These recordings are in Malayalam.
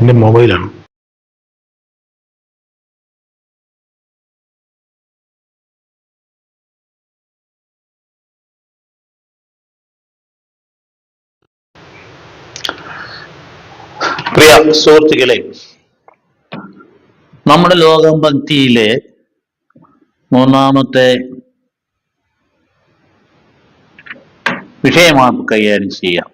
എന്റെ മൊബൈലാണ്. പ്രിയ സുഹൃത്തുക്കളെ നമ്മുടെ ലോകം ഭക്തിയിലെ മൂന്നാമത്തെ വിഷയമാണ് കൈകാര്യം ചെയ്യാം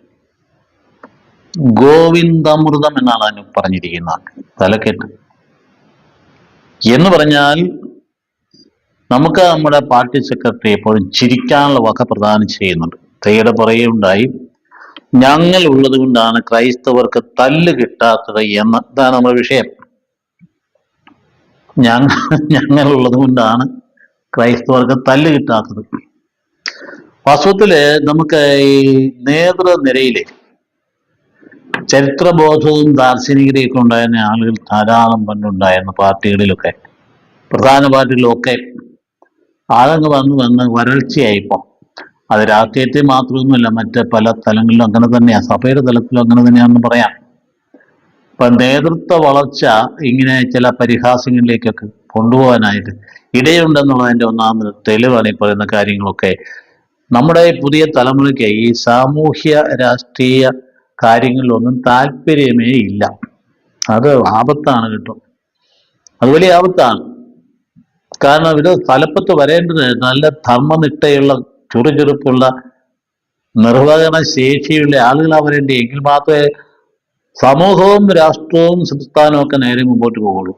ഗോവിന്ദാമൃതം എന്നാണ് അതിന് പറഞ്ഞിരിക്കുന്നത്. തലക്കെട്ട്. എന്ന് പറഞ്ഞാൽ നമുക്ക് നമ്മുടെ പാർട്ടി സെക്രട്ടറി എപ്പോഴും ചിരിക്കാനുള്ള വക പ്രദാനം ചെയ്യുന്നുണ്ട്. തയ്യുടെ പറയുണ്ടായി. ഞങ്ങൾ ഉള്ളത് കൊണ്ടാണ് ക്രൈസ്തവർക്ക് തല്ല് കിട്ടാത്തത് എന്ന്. ഇതാണ് നമ്മുടെ വിഷയം. ഞങ്ങൾ ഞങ്ങൾ ഉള്ളത് കൊണ്ടാണ് ക്രൈസ്തവർക്ക് തല്ല് കിട്ടാത്തത്. വാസ്തവത്തിൽ നമുക്ക് ഈ നേതൃനിരയിലെ ചരിത്രബോധവും ദാർശനികതയൊക്കെ ഉണ്ടായിരുന്ന ആളുകൾ ധാരാളം പണ്ടുണ്ടായിരുന്നു പാർട്ടികളിലൊക്കെ. പ്രധാന പാർട്ടികളിലൊക്കെ ആളങ്ങ് വന്ന് വന്ന് വരൾച്ചയായിപ്പോ. അത് രാഷ്ട്രീയത്തെ മാത്രമൊന്നുമല്ല മറ്റ് പല തലങ്ങളിലും അങ്ങനെ തന്നെയാണ് സഭയുടെ തലത്തിലും അങ്ങനെ തന്നെയാണെന്ന് പറയാം. ഇപ്പൊ നേതൃത്വ വളർച്ച ഇങ്ങനെ ചില പരിഹാസങ്ങളിലേക്കൊക്കെ കൊണ്ടുപോകാനായിട്ട് ഇടയുണ്ടെന്നുള്ളതിന്റെ ഒന്നാമത് തെളിവാണ് ഈ പറയുന്ന കാര്യങ്ങളൊക്കെ. നമ്മുടെ പുതിയ തലമുറയ്ക്ക് ഈ സാമൂഹ്യ രാഷ്ട്രീയ കാര്യങ്ങളിലൊന്നും താല്പര്യമേ ഇല്ല. അത് ആപത്താണ് കേട്ടോ. അത് വലിയ ആപത്താണ്. കാരണം ഇത് തലപ്പത്ത് വരേണ്ടത് നല്ല ധർമ്മനിഷ്ഠയുള്ള ചുറുചുറുപ്പുള്ള നിർവഹണ ശേഷിയുള്ള ആളുകൾ വരേണ്ടി എങ്കിൽ മാത്രമേ സമൂഹവും രാഷ്ട്രവും സംസ്ഥാനവും ഒക്കെ നേരെ മുമ്പോട്ട് പോകുള്ളൂ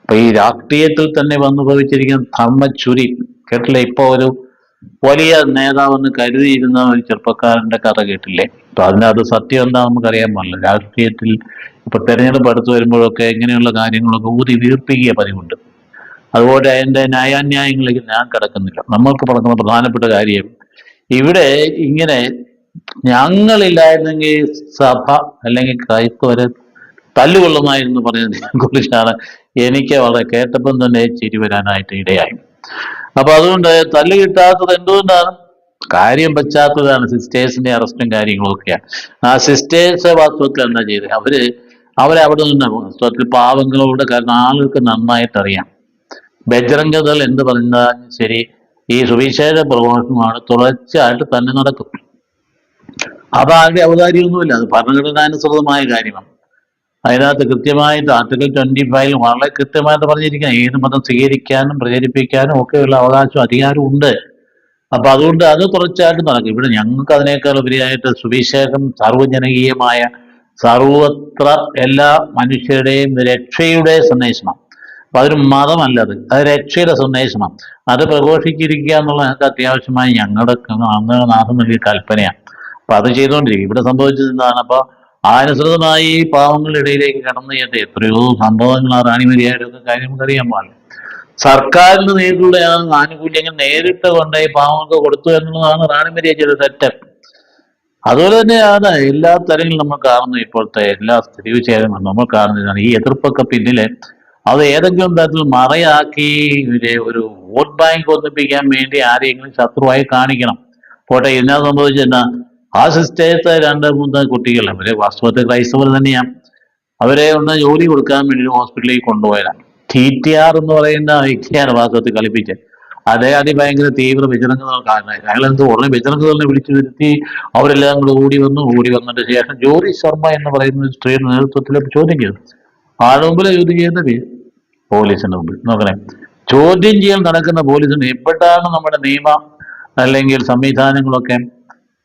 അപ്പൊ ഈ രാഷ്ട്രീയത്തിൽ തന്നെ വന്നു ഭവിച്ചിരിക്കുന്ന ധർമ്മച്ചുരി കേട്ടില്ലേ? ഇപ്പൊ ഒരു വലിയ നേതാവെന്ന് കരുതിയിരുന്ന ഒരു ചെറുപ്പക്കാരന്റെ കഥ കേട്ടില്ലേ? അപ്പൊ അതിനകത്ത് സത്യം എന്താ നമുക്കറിയാൻ പാടില്ല. രാഷ്ട്രീയത്തിൽ ഇപ്പൊ തെരഞ്ഞെടുപ്പ് അടുത്ത് വരുമ്പോഴൊക്കെ ഇങ്ങനെയുള്ള കാര്യങ്ങളൊക്കെ ഊതി വീർപ്പിക്കുക പതിവുണ്ട്. അതുപോലെ അതിന്റെ ന്യായാന്യായങ്ങളിലേക്ക് ഞാൻ കിടക്കുന്നില്ല. നമ്മൾക്ക് പറഞ്ഞ പ്രധാനപ്പെട്ട കാര്യം ഇവിടെ ഇങ്ങനെ ഞങ്ങളില്ലായിരുന്നെങ്കിൽ സഭ അല്ലെങ്കിൽ ക്രൈസ്തവരെ തല്ലുകൊള്ളുമായിരുന്നു പറഞ്ഞതിനെ കുറിച്ചാണ് എനിക്ക് വളരെ കേട്ടപ്പം തന്നെ ചിരി വരാനായിട്ട് ഇടയായി. അപ്പൊ അതുകൊണ്ട് തല്ല് കിട്ടാത്തത് എന്തുകൊണ്ടാണ്? കാര്യം പറ്റാത്തതാണ് സിസ്റ്റേഴ്സിന്റെ അറസ്റ്റും കാര്യങ്ങളും ഒക്കെയാണ്. ആ സിസ്റ്റേഴ്സ് വാസ്തവത്തിൽ എന്താ ചെയ്തത് അവർ അവരവിടെ നിന്ന് വാസ്തവത്തിൽ പാവങ്ങളോട് കാരണം ആളുകൾക്ക് നന്നായിട്ട് അറിയാം. ബജ്രംഗതൽ എന്ത് പറഞ്ഞാലും ശരി ഈ സുവിശേഷ പ്രഭാഷണമാണ് തുടർച്ചയായിട്ട് തന്നെ നടക്കും. അപ്പൊ ആരുടെ ഔദാര്യമൊന്നുമില്ല. അത് ഭരണഘടനാനുസൃതമായ കാര്യമാണ്. അതിനകത്ത് കൃത്യമായിട്ട് ആർട്ടിക്കിൾ ട്വന്റി ഫൈവിൽ വളരെ കൃത്യമായിട്ട് പറഞ്ഞിരിക്കുകയാണ്. ഏത് മതം സ്വീകരിക്കാനും പ്രചരിപ്പിക്കാനും ഒക്കെയുള്ള അവകാശവും അധികാരവും ഉണ്ട്. അപ്പൊ അതുകൊണ്ട് അത് കുറച്ചായിട്ട് നടക്കും. ഇവിടെ ഞങ്ങൾക്ക് അതിനേക്കാൾ ഉപരിയായിട്ട് സുവിശേഷം സാർവജനകീയമായ സർവത്ര എല്ലാ മനുഷ്യരുടെയും രക്ഷയുടെ സന്ദേശമാണ്. അപ്പൊ അതൊരു മതമല്ല അത്. അത് രക്ഷയുടെ സന്ദേശമാണ്. അത് പ്രഘോഷിച്ചിരിക്കുക എന്നുള്ള ഞങ്ങൾക്ക് അത്യാവശ്യമായി ഞങ്ങളുടെ അന്ന് നാഥം നൽകിയ കൽപ്പനയാണ്. അപ്പൊ അത് ചെയ്തുകൊണ്ടിരിക്കും. ഇവിടെ സംഭവിച്ചത് എന്താണ്? അപ്പൊ അനുസൃതമായി ഈ പാവങ്ങളുടെ ഇടയിലേക്ക് കടന്നു ചെയ്യട്ടെ എത്രയോ സംഭവങ്ങൾ ആ റാണി ഒക്കെ കാര്യം നമുക്കറിയാൻ പാടില്ല. സർക്കാരിന് നേരിട്ടുള്ള ആ ആനുകൂല്യങ്ങൾ നേരിട്ട് കൊണ്ടുപോയി പാവങ്ങൾക്ക് കൊടുത്തു എന്നുള്ളതാണ് റാണിമരിയ ചെയ്ത തെറ്റ്. അതുപോലെ തന്നെയാണ് എല്ലാ തരങ്ങളിലും നമ്മൾ കാണുന്നു ഇപ്പോഴത്തെ എല്ലാ സ്ഥിതിവിശേഷങ്ങളും നമ്മൾ കാണുന്നതാണ്. ഈ എതിർപ്പൊക്കെ പിന്നിൽ അത് ഏതെങ്കിലും തരത്തിൽ മറയാക്കി ഒരു വോട്ട് ബാങ്ക് ഒന്നിപ്പിക്കാൻ വേണ്ടി ആരെങ്കിലും ശത്രുവായി കാണിക്കണം. പോട്ടെ എന്നാ? സംഭവിച്ചെന്നാ ആ സിസ്റ്റേഴ്സ് രണ്ട് മൂന്ന് കുട്ടികൾ അവർ വാസ്തവത്തിൽ ക്രൈസ്തവർ തന്നെയാണ് അവരെ ഒന്ന് ജോലി കൊടുക്കാൻ വേണ്ടി ഹോസ്പിറ്റലിൽ കൊണ്ടുപോയതാണ്. ആർ എന്ന് പറയുന്ന വ്യക്തിയാണ് വാസ്തവത്തിൽ കളിപ്പിച്ച് അതേ അതിഭയങ്കര തീവ്ര വിചരണങ്ങൾ കാരണം അയാൾ എന്ത് ഉടനെ തന്നെ വിളിച്ചു വരുത്തി അവരെല്ലാം കൂടെ ഓടി വന്നു. ഓടി വന്നതിന് ശേഷം ജോലി ശർമ്മ എന്ന് പറയുന്ന സ്ത്രീ സ്ത്രീയുടെ നേതൃത്വത്തിൽ ചോദ്യം ചെയ്തു. ആളുടെ മുമ്പിൽ ചോദ്യം ചെയ്യുന്നത് പോലീസിന്റെ മുമ്പിൽ. നോക്കണേ. ചോദ്യം ചെയ്യൽ നടക്കുന്ന പോലീസിന് എപ്പോഴാണ് നമ്മുടെ നിയമ അല്ലെങ്കിൽ സംവിധാനങ്ങളൊക്കെ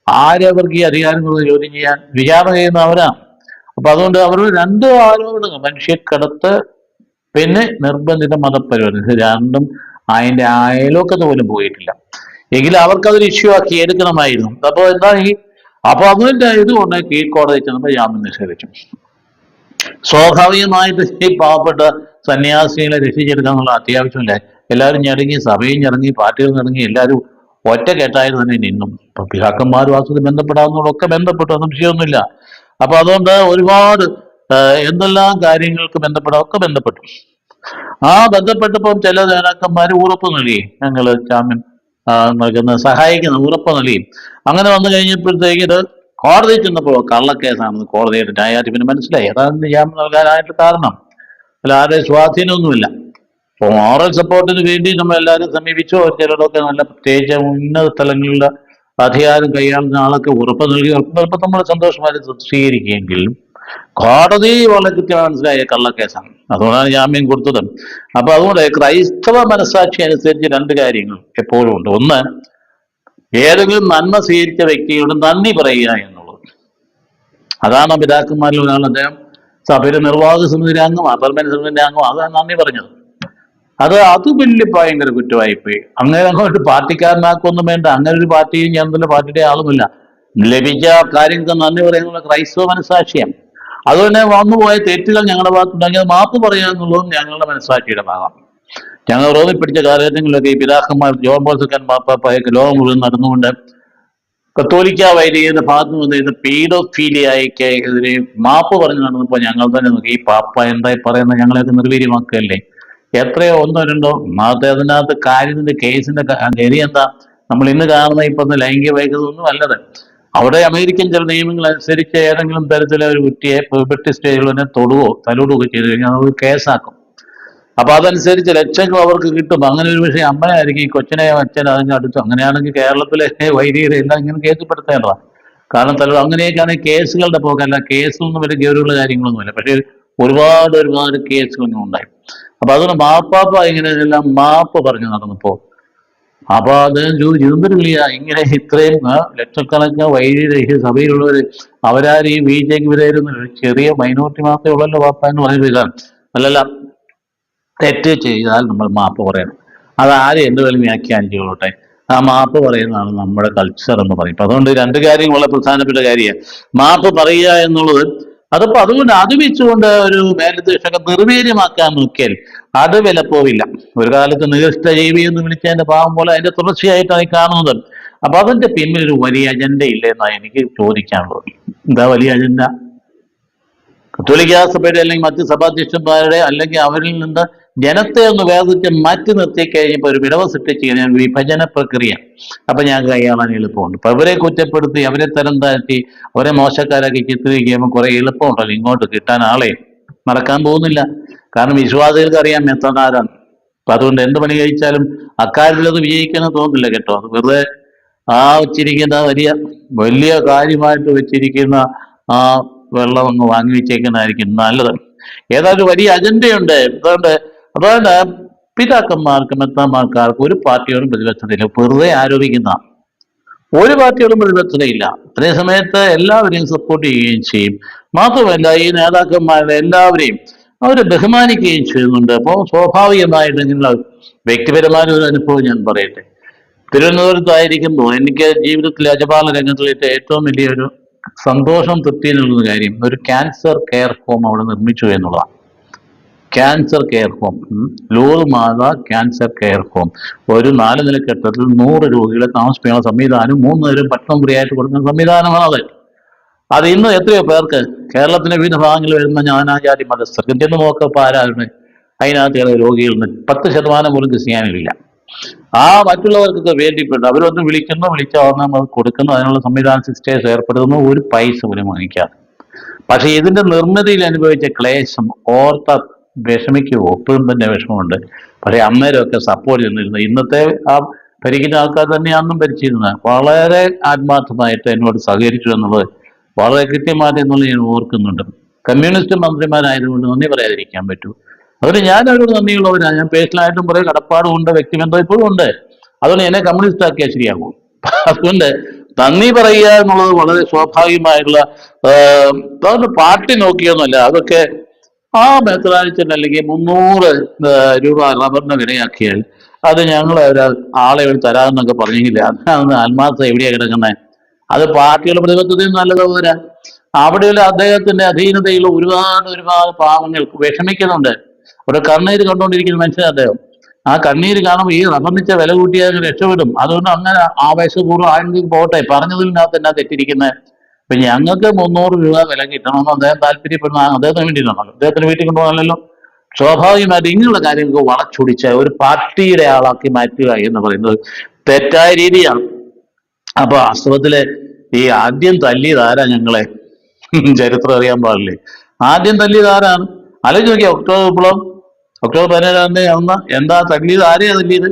ആരവർക്ക് ഈ അധികാരങ്ങൾ ചോദ്യം ചെയ്യാൻ വിചാരണ ചെയ്യുന്ന അവരാണ് അപ്പൊ അതുകൊണ്ട് അവർ രണ്ട് ആരോപണങ്ങൾ. മനുഷ്യക്കടത്ത് പിന്നെ നിർബന്ധിത മതപരിവർത്തനം. രണ്ടും അതിന്റെ അയലോക്കത്ത് പോലും പോയിട്ടില്ല. എങ്കിലും അവർക്കതൊരു ഇഷ്യൂ ആക്കി എടുക്കണമായിരുന്നു. അപ്പൊ എന്താ ഈ അപ്പൊ അതിന്റെ ഇതുകൊണ്ട് കീഴ്ക്കോടതി ചെന്നപ്പോൾ ജാമ്യം നിഷേധിച്ചു. സ്വാഭാവികമായിട്ട് ഈ പാവപ്പെട്ട സന്യാസികളെ രക്ഷിച്ചെടുക്കുക എന്നുള്ള അത്യാവശ്യമില്ല. എല്ലാവരും ഞെടങ്ങി സഭയും ഞെടങ്ങി പാർട്ടികൾ ഞെടങ്ങി എല്ലാവരും ഒറ്റ കെട്ടായിട്ട് തന്നെ നിന്നും ഇപ്പൊ പിതാക്കന്മാരും വാസത്തിൽ ബന്ധപ്പെടാവുന്നതൊക്കെ ബന്ധപ്പെട്ടു അതൊന്നും വിഷയമൊന്നുമില്ല. അപ്പൊ അതുകൊണ്ട് ഒരുപാട് എന്തെല്ലാം കാര്യങ്ങൾക്ക് ബന്ധപ്പെടാം ഒക്കെ ബന്ധപ്പെട്ടു. ആ ബന്ധപ്പെട്ടപ്പോൾ ചില നേതാക്കന്മാര് ഉറപ്പ് നൽകി. ഞങ്ങൾ ജാമ്യം നൽകുന്ന സഹായിക്കുന്ന ഉറപ്പ് നൽകി. അങ്ങനെ വന്നു കഴിഞ്ഞപ്പോഴത്തേക്ക് ഇത് കോടതി ചെന്നപ്പോൾ കള്ളക്കേസാണെന്ന് കോടതിയുടെ ന്യായാധിപന് മനസ്സിലായി. അതാണ് ജാമ്യം നൽകാനായിട്ട് കാരണം. അല്ല ആരുടെ സ്വാധീനമൊന്നുമില്ല. അപ്പോൾ മോറൽ സപ്പോർട്ടിന് വേണ്ടി നമ്മൾ എല്ലാവരും സമീപിച്ചോ? ചിലരൊക്കെ നല്ല പ്രത്യേകിച്ച് ഉന്നത സ്ഥലങ്ങളിലെ അധികാരം കൈയാളുന്ന ആളൊക്കെ ഉറപ്പ് നൽകി ചിലപ്പോൾ നമ്മൾ സന്തോഷമായി സ്വീകരിക്കുകയെങ്കിലും കോടതി വളരെ കൃത്യമായി മനസ്സിലായ കള്ളക്കേസാണ്. അതുകൊണ്ടാണ് ജാമ്യം കൊടുത്തത്. അപ്പൊ അതുകൊണ്ട് ക്രൈസ്തവ മനസ്സാക്ഷി അനുസരിച്ച് രണ്ട് കാര്യങ്ങൾ എപ്പോഴും ഉണ്ട്. ഒന്ന് ഏതെങ്കിലും നന്മ സ്വീകരിച്ച വ്യക്തിയോട് നന്ദി പറയുക എന്നുള്ളത്. അതാണ് പിതാക്കന്മാരിൽ ഒരാൾ അദ്ദേഹം സഭയുടെ നിർവാഹക സമിതിയുടെ അംഗം അപർമന സമിതിന്റെ അംഗം. അതാണ് നന്ദി പറഞ്ഞത്. അത് അത് വലിയ ഭയങ്കര കുറ്റമായിപ്പോയി. അങ്ങനെ അങ്ങോട്ട് പാർട്ടിക്കാരനാക്കൊന്നും വേണ്ട. അങ്ങനെ ഒരു പാർട്ടിയും ഞാൻ തന്നെ പാർട്ടിയുടെ ആളുമില്ല. ലഭിച്ച കാര്യങ്ങൾക്ക് നന്ദി പറയാനുള്ള ക്രൈസ്തവ മനസാക്ഷിയാണ് അതുതന്നെ വന്നുപോയ തെറ്റുകൾ ഞങ്ങളുടെ ഭാഗത്തുണ്ടെങ്കിൽ മാപ്പ് പറയുക എന്നുള്ളതും ഞങ്ങളുടെ മനസാക്ഷിയുടെ ഭാഗം ഞങ്ങൾ റോമിൽ പിടിച്ച കാലഘട്ടങ്ങളിലൊക്കെ ഈ പിതാക്കന്മാർ ജോൺ ബോൾസക്കൻ മാപ്പാപ്പയൊക്കെ ലോകം മുഴുവൻ നടന്നുകൊണ്ട് കത്തോലിക്ക വൈദികരുടെ ഭാഗത്ത് നിന്ന് ഇത് പീഡോഫീലിയയ്ക്ക് മാപ്പ് പറഞ്ഞു നടന്നപ്പോൾ ഞങ്ങൾ തന്നെ നോക്കി ഈ പാപ്പ എന്തായി പറയുന്നത്? ഞങ്ങളെയൊക്കെ നിർവീര്യമാക്കുകയല്ലേ? എത്രയോ ഒന്നോ രണ്ടോ അതിനകത്ത് കാര്യത്തിന്റെ കേസിന്റെ ഗതി എന്താ? നമ്മൾ ഇന്ന് കാണുന്ന ഇപ്പൊ ലൈംഗിക വൈകത ഒന്നും അല്ലത്. അവിടെ അമേരിക്കൻ ചില നിയമങ്ങൾ അനുസരിച്ച് ഏതെങ്കിലും തരത്തിലെ ഒരു കുട്ടിയെ പെർബറ്റി സ്റ്റേജിൽ തൊടുവോ തലോടുകയോ ചെയ്തു കഴിഞ്ഞാൽ അത് കേസാക്കും. അപ്പൊ അതനുസരിച്ച് ലക്ഷങ്ങൾ അവർക്ക് കിട്ടും. അങ്ങനെ ഒരു പക്ഷേ അമ്മയായിരിക്കും ഈ കൊച്ചിനെ അച്ഛൻ അതിന് അടുത്തു. അങ്ങനെയാണെങ്കിൽ കേരളത്തിലെ വൈദികരെ എല്ലാം ഇങ്ങനെ കേസിൽപ്പെടുത്തേണ്ടതാണ് കാരണം തല അങ്ങനെയൊക്കെയാണ് കേസുകളുടെ പോക്കല്ല. കേസൊന്നും വലിയ ഗൗരവമുള്ള കാര്യങ്ങളൊന്നുമില്ല. പക്ഷേ ഒരുപാട് ഒരുപാട് കേസുകൾ ഇങ്ങനെ ഉണ്ടായി. അപ്പൊ അതുകൊണ്ട് മാപ്പാപ്പ ഇങ്ങനെ എല്ലാം മാപ്പ് പറഞ്ഞു നടന്നപ്പോ അപ്പൊ അദ്ദേഹം ചോദിച്ചു ഇതെന്തൊരു വിളിയാ ഇങ്ങനെ ഇത്രയും ലക്ഷക്കണക്കിന് വൈദ്യുതി സഭയിലുള്ളവര് അവരാരും ഈ ബി ജെ വിധേയരുന്ന ഒരു ചെറിയ മൈനോറിറ്റി മാത്രമേ ഉള്ളല്ലോ പാപ്പ എന്ന് പറയുന്നത് അല്ലല്ല തെറ്റ് ചെയ്താൽ നമ്മൾ മാപ്പ് പറയണം. അത് ആരും എന്ത് വേലും വ്യാഖ്യാനിച്ചുകൊള്ളട്ടെ ആ മാപ്പ് പറയുന്നതാണ് നമ്മുടെ കൾച്ചർ എന്ന് പറയും. അതുകൊണ്ട് രണ്ട് കാര്യങ്ങളുള്ള പ്രധാനപ്പെട്ട കാര്യമാണ്. മാപ്പ് പറയുക എന്നുള്ളത് അതിപ്പോ അതുകൊണ്ട് അത് വെച്ചുകൊണ്ട് ഒരു മേലുദ്ദേശമൊക്കെ നിർവീര്യമാക്കാൻ നോക്കിയാൽ അത് വിലപ്പോവില്ല ഒരു കാലത്ത് നികൃഷ്ട ജീവി എന്ന് വിളിച്ചതിന്റെ ഭാവം പോലെ അതിന്റെ തുടർച്ചയായിട്ടാണ് ഈ കാണുന്നത്. അപ്പൊ അതിന്റെ പിന്നിൽ ഒരു വലിയ അജണ്ട ഇല്ലേ എന്നാണ് എനിക്ക് ചോദിക്കാനുള്ളത്. എന്താ വലിയ അജണ്ട കത്തോലിക്ക സഭയുടെ അല്ലെങ്കിൽ മറ്റ് സഭാധ്യക്ഷന്മാരുടെ അല്ലെങ്കിൽ അവരിൽ നിന്ന് ജനത്തെ ഒന്ന് വേദിച്ച് മാറ്റി നിർത്തി കഴിഞ്ഞപ്പോൾ ഒരു വിടവ് സൃഷ്ടിച്ച് കഴിഞ്ഞാൽ വിഭജന പ്രക്രിയ. അപ്പൊ ഞാൻ കൈയാളാൻ എളുപ്പമുണ്ട്. അപ്പൊ അവരെ കുറ്റപ്പെടുത്തി അവരെ തരം താഴ്ത്തി അവരെ മോശക്കാരാക്കി ചിത്രീകരിക്കുമ്പോൾ കുറെ എളുപ്പമുണ്ടല്ലോ ഇങ്ങോട്ട് കിട്ടാൻ ആളെ. നടക്കാൻ പോകുന്നില്ല. കാരണം വിശ്വാസികൾക്ക് അറിയാം എത്തനാരാണ് അപ്പൊ അതുകൊണ്ട് എന്ത് പണി കഴിച്ചാലും അക്കാര്യത്തിൽ അത് വിജയിക്കണം തോന്നില്ല കേട്ടോ. അത് വെറുതെ ആ വെച്ചിരിക്കുന്ന വലിയ വലിയ കാര്യമായിട്ട് വെച്ചിരിക്കുന്ന ആ വെള്ളം അങ്ങ് വാങ്ങി വെച്ചേക്കുന്നതായിരിക്കും നല്ലത്. ഏതായാലും വലിയ അജണ്ടയുണ്ട് അതുകൊണ്ട് അതുകൊണ്ട് പിതാക്കന്മാർക്ക് മെത്താന്മാർക്കാർക്ക് ഒരു പാർട്ടിയോടും പ്രതിബദ്ധതയില്ല. വെറുതെ ആരോപിക്കുന്ന ഒരു പാർട്ടിയോടും പ്രതിബദ്ധതയില്ല. അതേ സമയത്ത് എല്ലാവരെയും സപ്പോർട്ട് ചെയ്യുകയും ചെയ്യും. മാത്രമല്ല ഈ നേതാക്കന്മാരുടെ എല്ലാവരെയും അവരെ ബഹുമാനിക്കുകയും ചെയ്യുന്നുണ്ട്. അപ്പോൾ സ്വാഭാവികമായിട്ട് ഇങ്ങനെയുള്ള വ്യക്തിപരമായ ഒരു അനുഭവം ഞാൻ പറയട്ടെ. തിരുവനന്തപുരത്തായിരിക്കുമ്പോൾ എനിക്ക് ജീവിതത്തിലെ അജപാല രംഗത്തിലേറ്റ ഏറ്റവും വലിയൊരു സന്തോഷം തൃപ്തി നൽകുന്ന കാര്യം ഒരു ക്യാൻസർ കെയർ ഹോം അവിടെ നിർമ്മിച്ചു എന്നുള്ളതാണ്. ക്യാൻസർ കെയർ ഹോം ലൂർ മാത ക്യാൻസർ കെയർ ഹോം ഒരു നാല് നില കെട്ടിടത്തിൽ നൂറ് രോഗികളെ താമസിപ്പിക്കുന്ന സംവിധാനം മൂന്ന് നേരം ഭക്ഷണം ഫ്രീ ആയിട്ട് കൊടുക്കുന്ന സംവിധാനമാണ് അത്. അത് ഇന്ന് എത്രയോ പേർക്ക് കേരളത്തിന്റെ വിവിധ ഭാഗങ്ങളിൽ വരുന്ന ജ്ഞാനാചാരി മതസ്ഥർക്ക് ചെന്ന് നോക്കപ്പോൾ ആരാണ് അതിനകത്ത് രോഗികളിൽ പത്ത് ശതമാനം പോലും ക്രിസ്ത്യാനികളില്ല ആ മറ്റുള്ളവർക്കൊക്കെ വേണ്ടിപ്പെട്ട് അവരൊന്ന് വിളിക്കുന്നു വിളിച്ചാൽ നമ്മൾ കൊടുക്കുന്നു. അതിനുള്ള സംവിധാന സിസ്റ്റേഴ്സ് ഏർപ്പെടുത്തുന്നു. ഒരു പൈസ പോലും വാങ്ങിക്കാതെ. പക്ഷെ ഇതിന്റെ നിർമ്മിതിയിൽ അനുഭവിച്ച ക്ലേശം ഓർത്ത വിഷമിക്കുമോ എപ്പോഴും തന്നെ വിഷമമുണ്ട്. പക്ഷെ അന്നേരമൊക്കെ സപ്പോർട്ട് ചെയ്തിരുന്നു. ഇന്നത്തെ ആ ഭരിക്കുന്ന ആൾക്കാർ തന്നെ അന്നും ഭരിച്ചിരുന്നത്. വളരെ ആത്മാർത്ഥമായിട്ട് എന്നോട് സഹകരിച്ചു എന്നുള്ളത് വളരെ കൃത്യമായിട്ട് എന്നുള്ളത് ഞാൻ ഓർക്കുന്നുണ്ട്. കമ്മ്യൂണിസ്റ്റ് മന്ത്രിമാരായതുകൊണ്ട് നന്ദി പറയാതിരിക്കാൻ പറ്റൂ. അതുകൊണ്ട് ഞാൻ അവരോട് നന്ദിയുള്ളവരാണ് ഞാൻ പേഴ്സണലായിട്ടും കുറെ കടപ്പാടും ഉണ്ട് വ്യക്തിബന്ധം ഇപ്പോഴും ഉണ്ട്. അതുകൊണ്ട് എന്നെ കമ്മ്യൂണിസ്റ്റ് ആക്കിയാൽ ശരിയാകും. അതുകൊണ്ട് നന്ദി പറയുക എന്നുള്ളത് വളരെ സ്വാഭാവികമായിട്ടുള്ള അതുകൊണ്ട് പാർട്ടി നോക്കിയൊന്നുമല്ല. അതൊക്കെ ആ മെത്രാനിച്ചൻ അല്ലെങ്കിൽ മുന്നൂറ് രൂപ റബ്ബറിന് വിലയാക്കിയാൽ അത് ഞങ്ങൾ ആളെ ഒരു തരാമെന്നൊക്കെ പറഞ്ഞെങ്കിൽ അതാണ് ആത്മാർത്ഥ എവിടെയാ കിടക്കുന്നത് അത് പാർട്ടിയുടെ പ്രതിബദ്ധതയും പോരാ. അവിടെയുള്ള അദ്ദേഹത്തിന്റെ അധീനതയിൽ ഒരുപാട് ഒരുപാട് പാവങ്ങൾ വിഷമിക്കുന്നുണ്ട്. ഒരു കണ്ണീര് കണ്ടുകൊണ്ടിരിക്കുന്ന മനുഷ്യൻ അദ്ദേഹം. ആ കണ്ണീര് കാണുമ്പോൾ ഈ റബ്ബറിച്ച വില കൂട്ടിയാൽ രക്ഷപ്പെടും. അതുകൊണ്ട് അങ്ങനെ ആവേശപൂർവം ആരെങ്കിലും പോട്ടെ പറഞ്ഞതിനകത്ത് എന്നാ തെറ്റിരിക്കുന്നത് ഇപ്പൊ ഞങ്ങൾക്ക് മുന്നൂറ് രൂപ വില കിട്ടണമെന്ന് അദ്ദേഹം താല്പര്യപ്പെടുന്ന അദ്ദേഹത്തിന് വേണ്ടിയിട്ടാണല്ലോ അദ്ദേഹത്തിന് വീട്ടിൽ കൊണ്ടുപോകാനല്ലോ സ്വാഭാവികമായിട്ട് ഇങ്ങനെയുള്ള കാര്യങ്ങൾക്ക് വളച്ചൊടിച്ച് ഒരു പാർട്ടിയുടെ ആളാക്കി മാറ്റുക എന്ന് പറയുന്നത് തെറ്റായ രീതിയാണ്. അപ്പൊ വാസ്തവത്തിൽ ഈ ആദ്യം തല്ലിയതാരാ ഞങ്ങളെ? ചരിത്രം അറിയാൻ പാടില്ലേ? ആദ്യം തല്ലിയതാരാണ് അല്ലെങ്കിൽ നോക്കിയാ ഒക്ടോബർ വിപ്ലവം ഒക്ടോബർ പതിനേഴാം തീയതി എന്താ തല്ലിയത്? ആരെയാ തല്ലിയത്?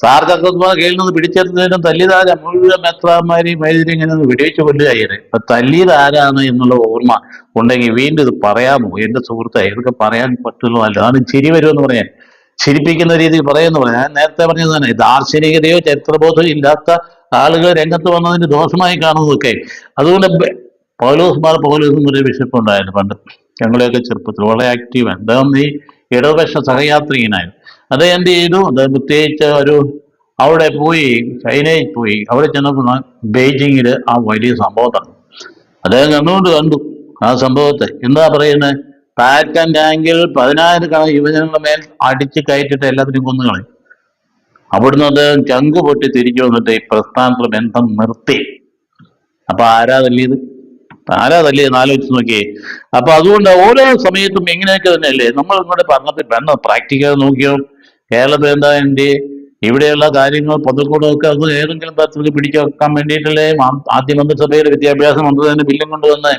സാർ ചക്രവർത്തിമാർ കയ്യിൽ നിന്ന് പിടിച്ചെടുത്തതിനും തല്ലിതാര മുഴുവൻ മെത്രാന്മാരെയും ഒന്ന് വെടിവെച്ച് കൊല്ലുകയായിരുന്നു അപ്പൊ തല്ലിതാരാണ് എന്നുള്ള ഓർമ്മ ഉണ്ടെങ്കിൽ വീണ്ടും ഇത് പറയാമോ? എന്റെ സുഹൃത്തെ ഇതൊക്കെ പറയാൻ പറ്റുള്ളൂ അല്ല അതാണ് ചിരി വരുമെന്ന് പറയാൻ. ചിരിപ്പിക്കുന്ന രീതിയിൽ പറയുമെന്ന് പറയാം. ഞാൻ നേരത്തെ പറഞ്ഞത് തന്നെ ദാർശനികതയോ ചരിത്രബോധമോ ഇല്ലാത്ത ആളുകൾ രംഗത്ത് വന്നതിന് ദോഷമായി കാണുന്നതൊക്കെ. അതുകൊണ്ട് പൗലോസ് മാർ പൗലോസ് എന്നൊരു ബിഷപ്പ് ഉണ്ടായിരുന്നു പണ്ട്. ഞങ്ങളെയൊക്കെ ചെറുപ്പത്തിൽ വളരെ ആക്റ്റീവ് അദ്ദേഹം ഈ ഇടതുപക്ഷ സഹയാത്രികനായിരുന്നു അത് എന്ത് ചെയ്തു? അത് പ്രത്യേകിച്ച് ഒരു അവിടെ പോയി ചൈനയിൽ പോയി. അവിടെ ചെന്നപ്പോൾ ബെയ്ജിങ്ങിൽ ആ വലിയ സംഭവം അദ്ദേഹം കണ്ടുകൊണ്ട് കണ്ടു ആ സംഭവത്തെ. എന്താ പറയുന്നത് പാറ്റൻ ടാങ്കിൽ പതിനായിരക്കണക്കിന് യുവജനങ്ങളുടെ മേൽ അടിച്ച് കയറ്റിട്ട് എല്ലാത്തിനും കൊന്നു കളയും അവിടുന്ന് അദ്ദേഹം ചങ്ക് പൊട്ടി തിരിച്ചു വന്നിട്ട് ഈ പ്രസ്ഥാനത്തിൽ ബന്ധം നിർത്തി. അപ്പൊ ആരാ ആരാ തല്ലിയെന്ന് വെച്ച് നോക്കിയേ. അപ്പൊ അതുകൊണ്ട് ഓരോ സമയത്തും ഇങ്ങനെയൊക്കെ തന്നെയല്ലേ? നമ്മൾ ഇങ്ങോട്ട് പറഞ്ഞിട്ട് വേണം പ്രാക്ടിക്കൽ നോക്കിയോ കേരളത്തിൽ എന്താ എന്റെ ഇവിടെയുള്ള കാര്യങ്ങൾ പൊതുക്കൂടമൊക്കെ അത് ഏതെങ്കിലും തരത്തിൽ പിടിച്ചു വേണ്ടിയിട്ടല്ലേ ആദ്യ മന്ത്രിസഭയിൽ വിദ്യാഭ്യാസ മന്ത്രി തന്നെ ബില്ലും കൊണ്ടുവന്നേ?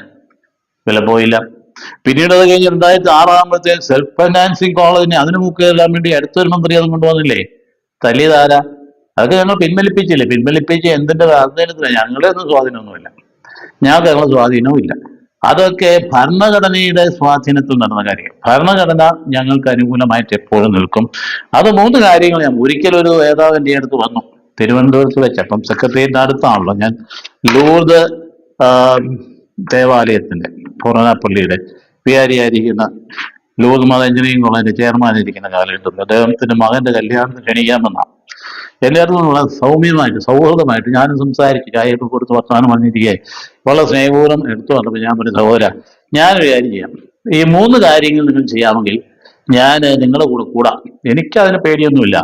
വില പോയില്ല പിന്നീട് അത് കഴിഞ്ഞ് രണ്ടായിരത്തി ആറാകുമ്പോഴത്തേക്ക് സെൽഫ് ഫൈനാൻസിങ് കോളേജിന് അതിന് മുക്കിടാൻ വേണ്ടി അടുത്തൊരു മന്ത്രി അത് കൊണ്ടുവന്നില്ലേ? തല്ലിയതാരാ? അതൊക്കെ ഞങ്ങൾ പിൻവലിപ്പിച്ചില്ലേ? പിൻവലിപ്പിച്ച് എന്തിന്റെ സ്വാധീനത്തില്ല ഞങ്ങളെ ഒന്നും സ്വാധീനമൊന്നുമില്ല. ഞങ്ങൾക്ക് ഞങ്ങളുടെ സ്വാധീനവും ഇല്ല. അതൊക്കെ ഭരണഘടനയുടെ സ്വാധീനത്തിൽ നടന്ന കാര്യം ഭരണഘടന ഞങ്ങൾക്ക് അനുകൂലമായിട്ട് എപ്പോഴും നിൽക്കും. അത് മൂന്ന് കാര്യങ്ങൾ ഞാൻ ഒരിക്കലും ഒരു നേതാവ് എന്റെ അടുത്ത് വന്നു. തിരുവനന്തപുരത്ത് വെച്ച് അപ്പം സെക്രട്ടേറിയറ്റിന്റെ അടുത്താണല്ലോ ഞാൻ. ലൂർദ് ദേവാലയത്തിന്റെ പുറനാപ്പള്ളിയുടെ വികാരിയായിരിക്കുന്ന ലൂർദ് മത എഞ്ചിനീയറിംഗ് കോളേജിന്റെ ചെയർമാൻ ഇരിക്കുന്ന കാലഘട്ടത്തിൽ അദ്ദേഹത്തിന്റെ മകന്റെ കല്യാണത്തിന് ക്ഷണിക്കാമെന്നാണ്. വളരെ സൗമ്യമായിട്ട് സൗഹൃദമായിട്ട് ഞാനും സംസാരിച്ചു ചായയൊക്കെ കൊടുത്ത് വർത്തമാനം പറഞ്ഞിരിക്കുകയായി വളരെ സ്നേഹപൂർവം എടുത്തു വന്നപ്പോൾ ഞാൻ പറഞ്ഞു സഹോദര ഞാനൊരു കാര്യം ചെയ്യാം. ഈ മൂന്ന് കാര്യങ്ങൾ നിങ്ങൾ ചെയ്യാമെങ്കിൽ ഞാൻ നിങ്ങളുടെ കൂടെ കൂടാം. എനിക്കതിന് പേടിയൊന്നുമില്ല.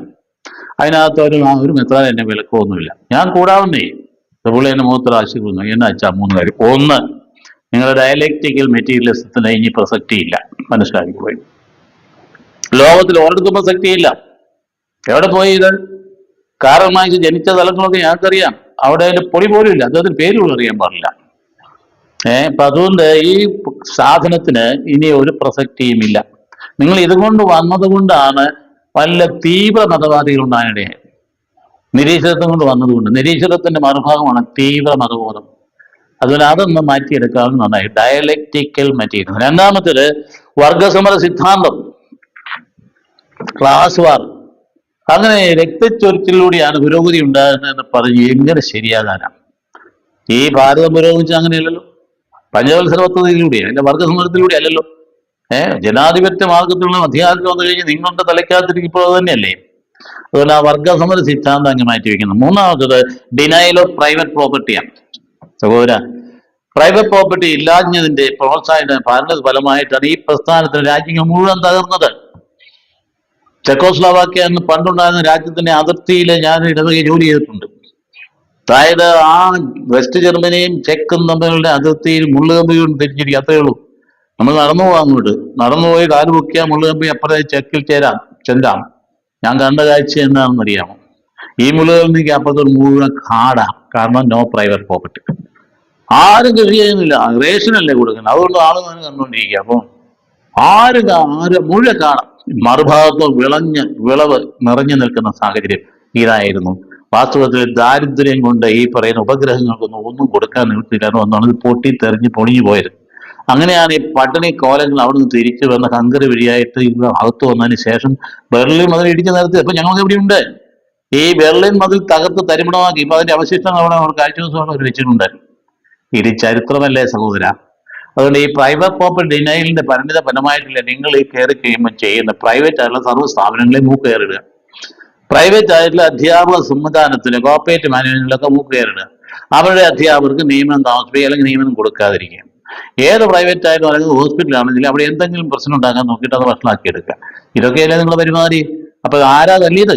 അതിനകത്ത് ഒരു ഒരു മെത്രാൻ എന്നെ വിലക്കൊന്നുമില്ല ഞാൻ കൂടാവുന്നേ. പുള്ളി എന്നെ മൂത്ര ആശിക്കുന്നു. എന്നാ അച്ഛാ മൂന്ന് കാര്യം. ഒന്ന് നിങ്ങളുടെ ഡയലക്റ്റിക്കൽ മെറ്റീരിയലിസത്തിന് ഇനി പ്രസക്തിയില്ല. മനസ്സിലാക്കി പോയി. ലോകത്തിൽ ഒരിടത്തും പ്രസക്തിയില്ല. എവിടെ പോയി ഇത്? കാറൽ മാർക്സ് ജനിച്ച സ്ഥലങ്ങളൊക്കെ ഞങ്ങൾക്കറിയാം. അവിടെ അതിന്റെ പൊടി പോലും ഇല്ല. അദ്ദേഹത്തിന് പേര് പോലും അറിയാൻ പാടില്ല. ഏഹ് അപ്പൊ അതുകൊണ്ട് ഈ സാധനത്തിന് ഇനി ഒരു പ്രസക്തിയും ഇല്ല. നിങ്ങൾ ഇതുകൊണ്ട് വന്നത് കൊണ്ടാണ് വല്ല തീവ്ര മതവാദികൾ ഉണ്ടായ നിരീശ്വരത്വം കൊണ്ട് വന്നതുകൊണ്ട്. നിരീശ്വരത്തിന്റെ മറുഭാഗമാണ് തീവ്ര മതബോധം. അതുപോലെ അതൊന്ന് മാറ്റിയെടുക്കാവുന്ന നന്നായി. ഡയലക്റ്റിക്കൽ മെറ്റീരിയൽ രണ്ടാമത്തേത് വർഗസമര സിദ്ധാന്തം. Class war. അങ്ങനെ രക്തച്ചൊരിച്ചിലൂടെയാണ് പുരോഗതി ഉണ്ടാകുന്നതെന്ന് പറഞ്ഞ് എങ്ങനെ ശരിയാകാനാണ്? ഈ ഭാരതം പുരോഗമിച്ച അങ്ങനെയല്ലല്ലോ? പഞ്ചവത്സര പദ്ധതിയിലൂടെ അതിന്റെ വർഗസമരത്തിലൂടെ അല്ലല്ലോ? ഏഹ് ജനാധിപത്യ മാർഗത്തിലുള്ള അധികാരത്തിൽ വന്നു കഴിഞ്ഞ് നിങ്ങളുടെ തലയ്ക്കകത്തിരിക്കുമ്പോൾ തന്നെയല്ലേ? അതുകൊണ്ട് ആ വർഗസമര സിദ്ധാന്തം അങ്ങ് മാറ്റി വെക്കുന്നു മൂന്നാമത്തത് ഡിനൈൽ ഓഫ് പ്രൈവറ്റ് പ്രോപ്പർട്ടിയാണ് സഹോദര പ്രൈവറ്റ് പ്രോപ്പർട്ടി ഇല്ലാഞ്ഞതിന്റെ പ്രോത്സാഹന ഫലമായിട്ടാണ് ഈ പ്രസ്ഥാനത്തിന് രാജ്യങ്ങൾ മുഴുവൻ തകർന്നത്. ചെക്കോസ്ലോവാക്യ എന്ന് പണ്ടുണ്ടായിരുന്ന രാജ്യത്തിന്റെ അതിർത്തിയിൽ ഞാൻ ഇടവകയിൽ ജോലി ചെയ്തിട്ടുണ്ട്. അതായത് ആ വെസ്റ്റ് ജർമ്മനിയും ചെക്കും തമ്മിലുള്ള അതിർത്തിയിൽ മുള്ളുകമ്പി കൊണ്ട് തിരിച്ചിരിക്കും അത്രേ ഉള്ളൂ. നമ്മൾ നടന്നു പോകാം അങ്ങോട്ട്. നടന്നു പോയി കാൽ പൊക്കിയാൽ മുള്ളുകമ്പി അപ്പുറത്തെ ചെക്കിൽ ചേരാം ചെല്ലാം. ഞാൻ കണ്ട കാഴ്ച എന്താണെന്ന് അറിയാമോ? ഈ മുള്ളുകമ്പിക്ക് അപ്പുറത്ത് മുഴുവൻ കാടാം. കാരണം നോ പ്രൈവറ്റ് പ്രോപ്പർട്ടി ആരും കൃഷി ചെയ്യുന്നില്ല. റേഷനല്ലേ കൊടുക്കുന്നത്. അതുകൊണ്ട് ആളുകൾ കണ്ടുകൊണ്ടിരിക്കുക അപ്പൊ ആരും ആരും മുഴുവൻ കാണാം മറുഭാഗത്ത് വിളഞ്ഞ് വിളവ് നിറഞ്ഞു നിൽക്കുന്ന സാഹചര്യം ഇതായിരുന്നു. വാസ്തവത്തിൽ ദാരിദ്ര്യം കൊണ്ട് ഈ പറയുന്ന ഉപഗ്രഹങ്ങൾക്കൊന്നും ഒന്നും കൊടുക്കാൻ നിവൃത്തിയില്ലായിരുന്നു ഒന്നാണ് ഇത് പൊട്ടി തെറിഞ്ഞ് പൊളിഞ്ഞു പോയത്. അങ്ങനെയാണ് ഈ പട്ടിണി കോലങ്ങൾ അവിടുന്ന് തിരിച്ചു വന്ന ഹങ്കറി വഴിയായിട്ട് ഇവിടെ അകത്ത് വന്നതിന് ശേഷം ബെർലിൻ മതിൽ ഇടിച്ചു നിർത്തി അപ്പൊ ഞങ്ങൾക്ക് ഇവിടെ ഉണ്ട്. ഈ ബെർലിൻ മതിൽ തകർത്ത് തരിമിടമാക്കി. ഇപ്പൊ അതിന്റെ അവശിഷ്ടങ്ങൾ അവിടെ അവർക്ക് കാഴ്ച ദിവസം അവർ വെച്ചിട്ടുണ്ട് ഇത് ചരിത്രമല്ലേ സഹോദര? അതുകൊണ്ട് ഈ പ്രൈവറ്റ് പ്രോപ്പർട്ടി ഡിനൈലിന്റെ പരിണിത ഫലമായിട്ടില്ല നിങ്ങൾ ഈ കയറി കഴിയുമ്പോൾ ചെയ്യുന്ന പ്രൈവറ്റ് ആയിട്ടുള്ള സർവ സ്ഥാപനങ്ങളെ മൂക്ക് കയറിടുക. പ്രൈവറ്റ് ആയിട്ടുള്ള അധ്യാപക സംവിധാനത്തിന് കോർപ്പറേറ്റ് മാനേജ്മെന്റിലൊക്കെ മൂക്ക് കയറിടുക. അവരുടെ അധ്യാപകർക്ക് നിയമനം താമസിപ്പിക്കുക അല്ലെങ്കിൽ നിയമനം കൊടുക്കാതിരിക്കുക. ഏത് പ്രൈവറ്റ് ആയിട്ടും അല്ലെങ്കിൽ ഹോസ്പിറ്റലാണെങ്കിലും അവിടെ എന്തെങ്കിലും പ്രശ്നം ഉണ്ടാക്കാൻ നോക്കിയിട്ട് അത് ഭക്ഷണമാക്കി എടുക്കുക ഇതൊക്കെയല്ലേ നിങ്ങൾ പരിമാറി അപ്പൊ ആരാ തല്ലിയത്?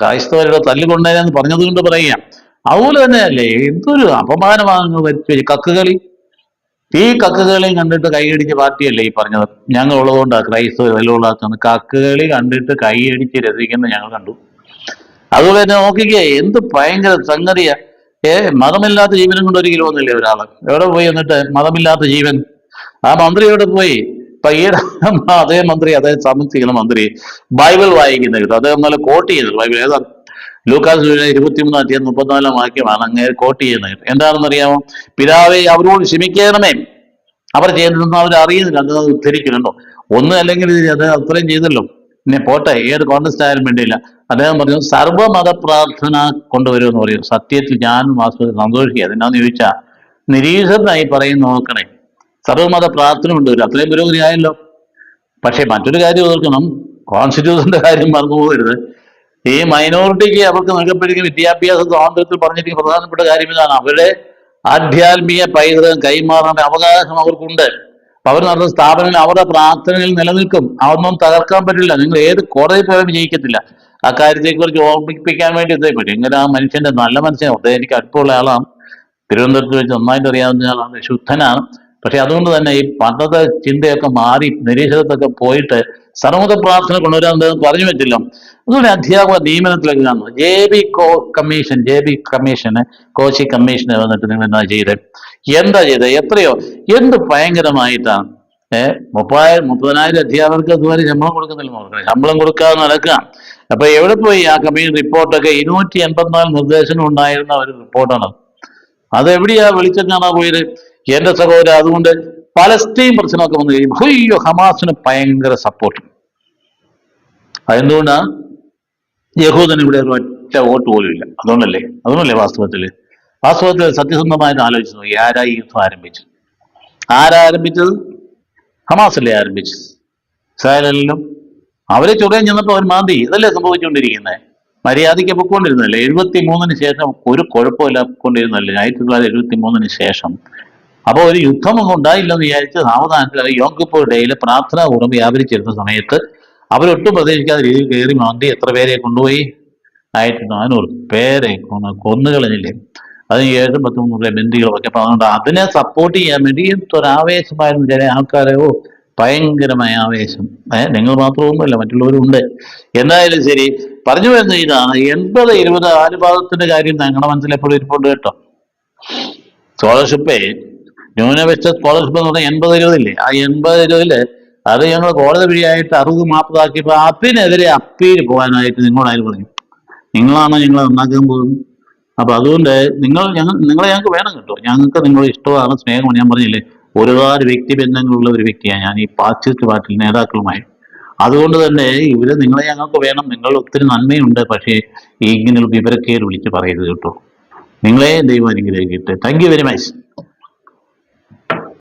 ക്രൈസ്തവരുടെ തല്ലുകൊണ്ടേന്ന് പറഞ്ഞത് കൊണ്ട് പറയാം. അതുപോലെ തന്നെയല്ലേ എന്തൊരു അപമാനമാണ് കക്കുകളി ഈ കക്കുകളി കണ്ടിട്ട് കൈയടിച്ച പാർട്ടിയല്ലേ ഈ പറഞ്ഞത്? ഞങ്ങൾ ഉള്ളതുകൊണ്ടാണ് ക്രൈസ്തവ വിലയുള്ളതാണ് കക്കുകളി കണ്ടിട്ട് കൈയടിച്ച് രസിക്കുന്ന ഞങ്ങൾ കണ്ടു. അതുപോലെ തന്നെ നോക്കിക്കേ എന്ത് ഭയങ്കര സംഗതിയാ. ഏ മതമില്ലാത്ത ജീവനും കൊണ്ട് ഒരിക്കലും ഒന്നില്ലേ ഒരാൾ? എവിടെ പോയി എന്നിട്ട് മതമില്ലാത്ത ജീവൻ? ആ മന്ത്രി എവിടെ പോയി? ഇപ്പൊ അതേ മന്ത്രി അതേ സംബന്ധിക്കുന്ന മന്ത്രി ബൈബിൾ വായിക്കുന്ന അദ്ദേഹം നല്ല കോട്ട് ചെയ്യുന്നു ബൈബിൾ ഏതാ? ലൂക്കാസ് ഇരുപത്തിമൂന്നാം തീയതി മുപ്പത്തിനാലാം വാക്യമാണ് അങ്ങ് കോട്ട് ചെയ്യുന്നത്. എന്താണെന്ന് അറിയാമോ പിതാവെ അവരോട് ക്ഷമിക്കണമേ. അവർ ചെയ്യുന്നതെന്ന് അവർ അറിയുന്നില്ല. അത് ഉദ്ധരിക്കുന്നുണ്ടോ? ഒന്ന് അല്ലെങ്കിൽ അത് അത്രയും ചെയ്തല്ലോ. പിന്നെ പോട്ടെ ഏത് കോൺഗ്രസ് ആയാലും വേണ്ടിയില്ല. അദ്ദേഹം പറഞ്ഞു സർവമത പ്രാർത്ഥന കൊണ്ടുവരുമെന്ന് പറയും. സത്യത്തിൽ ഞാൻ വാസ്തവത്തിൽ സന്തോഷിക്കുക. അതിനാന്ന് ചോദിച്ചാൽ നിരീക്ഷണമായി പറയും നോക്കണേ. സർവമത പ്രാർത്ഥന കൊണ്ടുവരും. അത്രയും പുരോഗതി ആയല്ലോ പക്ഷേ മറ്റൊരു കാര്യം ഓർക്കണം. കോൺസ്റ്റിറ്റ്യൂഷന്റെ കാര്യം മറന്നു പോകരുത് ഈ മൈനോറിറ്റിക്ക് അവർക്ക് നൽകപ്പെടുന്ന വിദ്യാഭ്യാസ സ്വാതന്ത്ര്യത്തിൽ പറഞ്ഞിരിക്കുന്ന പ്രധാനപ്പെട്ട കാര്യം ഇതാണ്. അവരുടെ ആധ്യാത്മിക പൈതൃകം കൈമാറേണ്ട അവകാശം അവർക്കുണ്ട്. അവർ നടത്തുന്ന സ്ഥാപനങ്ങൾ അവരുടെ പ്രാർത്ഥനയിൽ നിലനിൽക്കും. അതൊന്നും തകർക്കാൻ പറ്റില്ല. നിങ്ങൾ ഏത് കോടതി പോലും ജയിക്കത്തില്ല. ആ കാര്യത്തെക്കുറിച്ച് ഓർമ്മിപ്പിക്കാൻ വേണ്ടി ഇതേ പറ്റും. ഇങ്ങനെ ആ മനുഷ്യന്റെ നല്ല മനുഷ്യൻ അദ്ദേഹം എനിക്ക് അടുപ്പമുള്ള ആളാണ്. തിരുവനന്തപുരത്ത് വെച്ച് നന്നായിട്ട് അറിയാവുന്ന ആളാണ്. ശുദ്ധനാണ്. പക്ഷെ അതുകൊണ്ട് തന്നെ ഈ പണ്ടത്തെ ചിന്തയൊക്കെ മാറി നിരീക്ഷണത്തൊക്കെ പോയിട്ട് സർവത പ്രാർത്ഥന കൊണ്ടുവരാൻ പറഞ്ഞു പറ്റില്ല. അതുകൊണ്ട് അധ്യാപക നിയമനത്തിലേക്ക് കാണുന്നു ജെ ബി കോ കമ്മീഷൻ ജെ ബി കമ്മീഷന് കോശി കമ്മീഷന് വന്നിട്ട് നിങ്ങൾ എന്താ ചെയ്തത് എന്താ ചെയ്തത് എത്രയോ? എന്ത് ഭയങ്കരമായിട്ടാണ് ഏഹ് മുപ്പതിനായിരം മുപ്പതിനായിരം അധ്യാപകർക്ക് അതുവരെ ശമ്പളം കൊടുക്കുന്നില്ല നോക്കണം ശമ്പളം കൊടുക്കാതെ നടക്കുക. അപ്പൊ എവിടെ പോയി ആ കമ്മീഷൻ റിപ്പോർട്ടൊക്കെ ഇരുന്നൂറ്റി എൺപത്തിനാല് നിർദ്ദേശങ്ങൾ ഉണ്ടായിരുന്ന ഒരു റിപ്പോർട്ടാണ് അത് എവിടെയാ വെളിച്ചം പോയത്? എന്റെ സഹോദരൻ അതുകൊണ്ട് പലസ്തീൻ പ്രശ്നമൊക്കെ വന്നു കഴിയുമ്പോൾ അയ്യോ ഹമാസിന് ഭയങ്കര സപ്പോർട്ട് അതെന്തുകൊണ്ടാ? യഹൂദന് ഇവിടെ ഒരു ഒറ്റ വോട്ട് പോലും ഇല്ല. അതുകൊണ്ടല്ലേ? അതുകൊണ്ടല്ലേ വാസ്തവത്തിൽ വാസ്തവത്തിൽ സത്യസന്ധമായിട്ട് ആലോചിച്ച് നോക്കി. ആരാ ഈ യുദ്ധം ആരംഭിച്ചത്? ആരാ ആരംഭിച്ചത്? ഹമാസല്ലേ ആരംഭിച്ചത്? ഇസ്രായേലും അവരെ ചൊറിയാൻ ചെന്നപ്പോൾ അവർ മാന്തി. ഇതല്ലേ സംഭവിച്ചുകൊണ്ടിരിക്കുന്നത് മര്യാദയ്ക്ക് പൊക്കൊണ്ടിരുന്നല്ലേ എഴുപത്തി മൂന്നിന് ശേഷം ഒരു കുഴപ്പമില്ല പൊക്കൊണ്ടിരുന്നല്ലേ ആയിരത്തി തൊള്ളായിരത്തി എഴുപത്തി മൂന്നിന് ശേഷം അപ്പോൾ ഒരു യുദ്ധമൊന്നും ഉണ്ടായില്ലെന്ന് വിചാരിച്ച് സാവധാനത്തിൽ യോങ്കിപ്പോ ഡേയിൽ പ്രാർത്ഥന കൂടം വ്യാപരിച്ചിരുന്ന സമയത്ത് അവരൊട്ടും പ്രതീക്ഷിക്കാത്ത രീതിയിൽ കയറി മാന്തി എത്ര പേരെ കൊണ്ടുപോയി? ആയിരത്തി നാനൂറ് പേരെ കൊന്ന് കൊന്നുകളഞ്ഞില്ലേ അതിന് ഏഴും പത്ത് മുന്നൂറിലെ ബന്ദികളൊക്കെ അപ്പൊ അതുകൊണ്ട് അതിനെ സപ്പോർട്ട് ചെയ്യാൻ വേണ്ടി എന്തൊരാവേശമായിരുന്നു ചില ആൾക്കാരെ? ഓ ഭയങ്കരമായ ആവേശം. നിങ്ങൾ മാത്രമൊന്നുമല്ല മറ്റുള്ളവരും ഉണ്ട്. എന്തായാലും ശരി പറഞ്ഞു വരുന്ന ഇതാണ്. എൺപത് ഇരുപത് ആനുപാതത്തിന്റെ കാര്യം ഞങ്ങളുടെ മനസ്സിൽ എപ്പോഴും ഇരിപ്പുണ്ട് കേട്ടോ. സ്കോളർഷിപ്പേ ന്യൂനപക്ഷ സ്കോളർഷിപ്പ് എന്ന് പറഞ്ഞാൽ എൺപത് ഇരുപതില്ലേ? ആ എൺപത് ഇരുപതിൽ അത് ഞങ്ങൾ കോടതി വഴിയായിട്ട് അറുപത് മാപ്പതാക്കിയപ്പോൾ അതിനെതിരെ അപ്പീൽ പോകാനായിട്ട് നിങ്ങളായാലും പറഞ്ഞു? നിങ്ങളാണോ ഞങ്ങൾ നന്നാക്കാൻ പോകുന്നത്? അപ്പൊ അതുകൊണ്ട് നിങ്ങൾ ഞങ്ങൾ നിങ്ങളെ ഞങ്ങൾക്ക് വേണം കേട്ടോ. ഞങ്ങൾക്ക് നിങ്ങളുടെ ഇഷ്ടമാണ് സ്നേഹമാണ്. ഞാൻ പറഞ്ഞില്ലേ ഒരുപാട് വ്യക്തിബന്ധങ്ങളുള്ള ഒരു വ്യക്തിയാണ് ഞാൻ ഈ പാശ്ചാത്യ പാർട്ടി നേതാക്കളുമായി. അതുകൊണ്ട് തന്നെ ഇവർ നിങ്ങളെ ഞങ്ങൾക്ക് വേണം. നിങ്ങൾ ഒത്തിരി നന്മയുണ്ട് പക്ഷേ ഇങ്ങനെ വിവരക്കേട് വിളിച്ച് പറയരുത് കേട്ടോ. നിങ്ങളെ ദൈവം അനുഗ്രഹിക്കട്ടെ. Thank you very much